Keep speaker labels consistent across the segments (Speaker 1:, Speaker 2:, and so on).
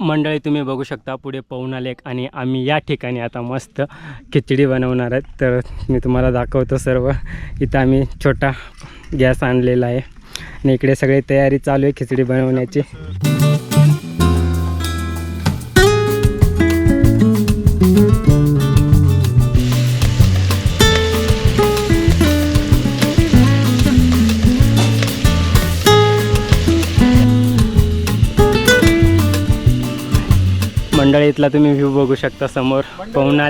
Speaker 1: मंडळी तुम्ही बघू शकता पुढे पवना आणि आम्ही या ठिकाणी आता मस्त खिचडी बनवणार आहेत तर मी तुम्हाला दाखवतो सर्व. इथं आम्ही छोटा गॅस आणलेला आहे. आणि इकडे सगळी तयारी चालू आहे खिचडी बनवण्याची. मंडळीतला तुम्ही व्ह्यू बघू शकता समोर. पवना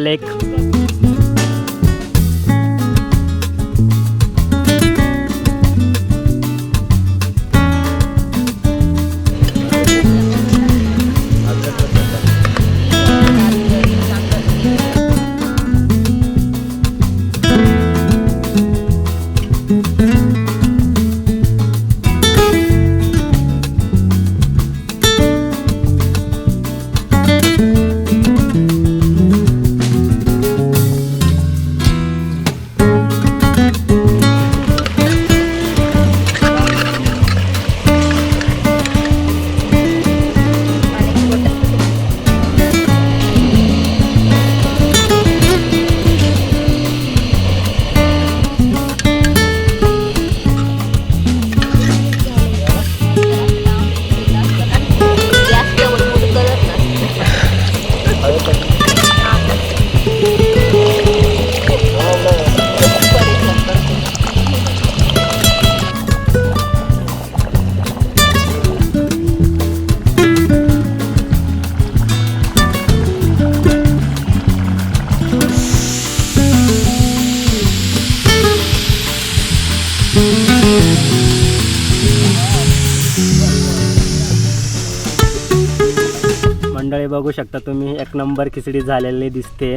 Speaker 1: मंडळी बघू शकता तुम्ही एक नंबर खिचडी झालेली दिसते.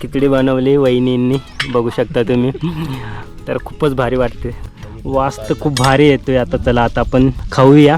Speaker 1: खिचडी बनवली वहिनींनी बघू शकता तुम्ही. तर खूपच भारी वाटते. वास तर खूप भारी येतोय आता चला आता आपण खाऊया.